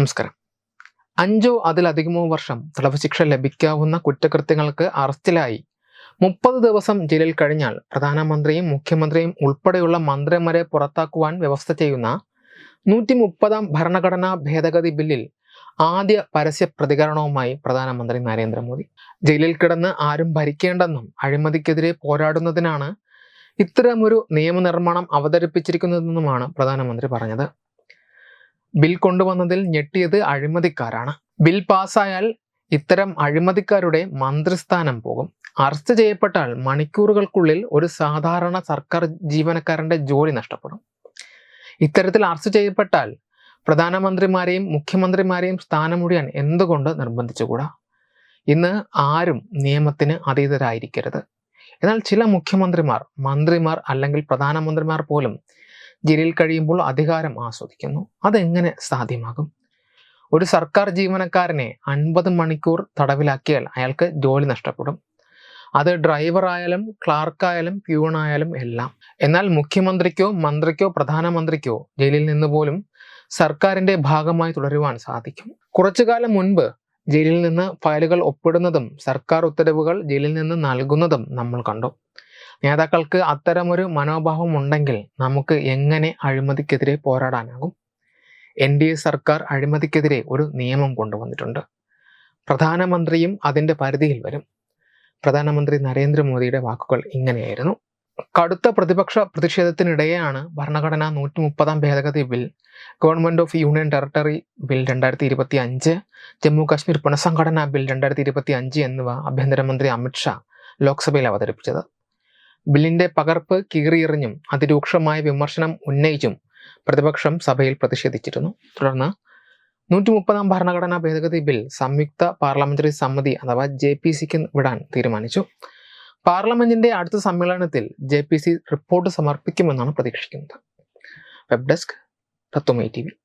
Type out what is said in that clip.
നമസ്കാരം. അഞ്ചോ അതിലധികമോ വർഷം തടവ് ശിക്ഷ ലഭിക്കാവുന്ന കുറ്റകൃത്യങ്ങൾക്ക് അറസ്റ്റിലായി. മുപ്പത് ദിവസം ജയിലിൽ കഴിഞ്ഞാൽ പ്രധാനമന്ത്രിയും മുഖ്യമന്ത്രിയും ഉൾപ്പെടെയുള്ള മന്ത്രിമാരെ പുറത്താക്കുവാൻ വ്യവസ്ഥ ചെയ്യുന്ന നൂറ്റി മുപ്പതാം ഭരണഘടനാ ഭേദഗതി ബില്ലിൽ ആദ്യ പരസ്യ പ്രതികരണവുമായി പ്രധാനമന്ത്രി നരേന്ദ്രമോദി. ജയിലിൽ കിടന്ന് ആരും ഭരിക്കേണ്ടെന്നും അഴിമതിക്കെതിരെ പോരാടുന്നതിനാണ് ഇത്തരമൊരു നിയമനിർമ്മാണം അവതരിപ്പിച്ചിരിക്കുന്നതെന്നുമാണ് പ്രധാനമന്ത്രി പറഞ്ഞത്. ബിൽ കൊണ്ടുവന്നതിൽ ഞെട്ടിയത് അഴിമതിക്കാരാണ്. ബിൽ പാസ്സായാൽ ഇത്തരം അഴിമതിക്കാരുടെ മന്ത്രിസ്ഥാനം പോകും. അറസ്റ്റ് ചെയ്യപ്പെട്ടാൽ മണിക്കൂറുകൾക്കുള്ളിൽ ഒരു സാധാരണ സർക്കാർ ജീവനക്കാരന്റെ ജോലി നഷ്ടപ്പെടും. ഇത്തരത്തിൽ അറസ്റ്റ് ചെയ്യപ്പെട്ടാൽ പ്രധാനമന്ത്രിമാരെയും മുഖ്യമന്ത്രിമാരെയും സ്ഥാനമൊഴിയാൻ എന്തുകൊണ്ട് നിർബന്ധിച്ചുകൂടാ? ഇന്ന് ആരും നിയമത്തിന് അതീതരായിരിക്കരുത്. എന്നാൽ ചില മുഖ്യമന്ത്രിമാർ മന്ത്രിമാർ അല്ലെങ്കിൽ പ്രധാനമന്ത്രിമാർ പോലും ജയിലിൽ കഴിയുമ്പോൾ അധികാരം ആസ്വദിക്കുന്നു. അതെങ്ങനെ സാധ്യമാകും? ഒരു സർക്കാർ ജീവനക്കാരനെ അൻപത് മണിക്കൂർ തടവിലാക്കിയാൽ അയാൾക്ക് ജോലി നഷ്ടപ്പെടും. അത് ഡ്രൈവറായാലും ക്ലാർക്കായാലും പ്യൂണായാലും എല്ലാം. എന്നാൽ മുഖ്യമന്ത്രിക്കോ മന്ത്രിക്കോ പ്രധാനമന്ത്രിക്കോ ജയിലിൽ നിന്ന് പോലും സർക്കാരിന്റെ ഭാഗമായി തുടരുവാൻ സാധിക്കും. കുറച്ചു കാലം മുൻപ് ജയിലിൽ നിന്ന് ഫയലുകൾ ഒപ്പിടുന്നതും സർക്കാർ ഉത്തരവുകൾ ജയിലിൽ നിന്ന് നൽകുന്നതും നമ്മൾ കണ്ടു. നേതാക്കൾക്ക് അത്തരമൊരു മനോഭാവം ഉണ്ടെങ്കിൽ നമുക്ക് എങ്ങനെ അഴിമതിക്കെതിരെ പോരാടാനാകും? എൻ ഡി എ സർക്കാർ അഴിമതിക്കെതിരെ ഒരു നിയമം കൊണ്ടുവന്നിട്ടുണ്ട്. പ്രധാനമന്ത്രിയും അതിന്റെ പരിധിയിൽ വരും. പ്രധാനമന്ത്രി നരേന്ദ്രമോദിയുടെ വാക്കുകൾ ഇങ്ങനെയായിരുന്നു. കടുത്ത പ്രതിപക്ഷ പ്രതിഷേധത്തിനിടെയാണ് ഭരണഘടന നൂറ്റി മുപ്പതാം ഭേദഗതി bill government of union territory bill രണ്ടായിരത്തി ഇരുപത്തി അഞ്ച് ജമ്മു കാശ്മീർ പുനഃസംഘടനാ ബിൽ രണ്ടായിരത്തി ഇരുപത്തി അഞ്ച് എന്നിവ ആഭ്യന്തരമന്ത്രി അമിത്ഷാ ലോക്സഭയിൽ അവതരിപ്പിച്ചത്. ബില്ലിന്റെ പകർപ്പ് കീറിയെറിഞ്ഞും അതിരൂക്ഷമായ വിമർശനം ഉന്നയിച്ചും പ്രതിപക്ഷം സഭയിൽ പ്രതിഷേധിച്ചിരുന്നു. തുടർന്ന് നൂറ്റി മുപ്പതാം ഭരണഘടനാ ഭേദഗതി ബിൽ സംയുക്ത പാർലമെന്ററി സമിതി അഥവാ ജെ പി സിക്ക് വിടാൻ തീരുമാനിച്ചു. പാർലമെന്റിന്റെ അടുത്ത സമ്മേളനത്തിൽ ജെ പി സി റിപ്പോർട്ട് സമർപ്പിക്കുമെന്നാണ് പ്രതീക്ഷിക്കുന്നത്. Web desk Tathwamayi T V.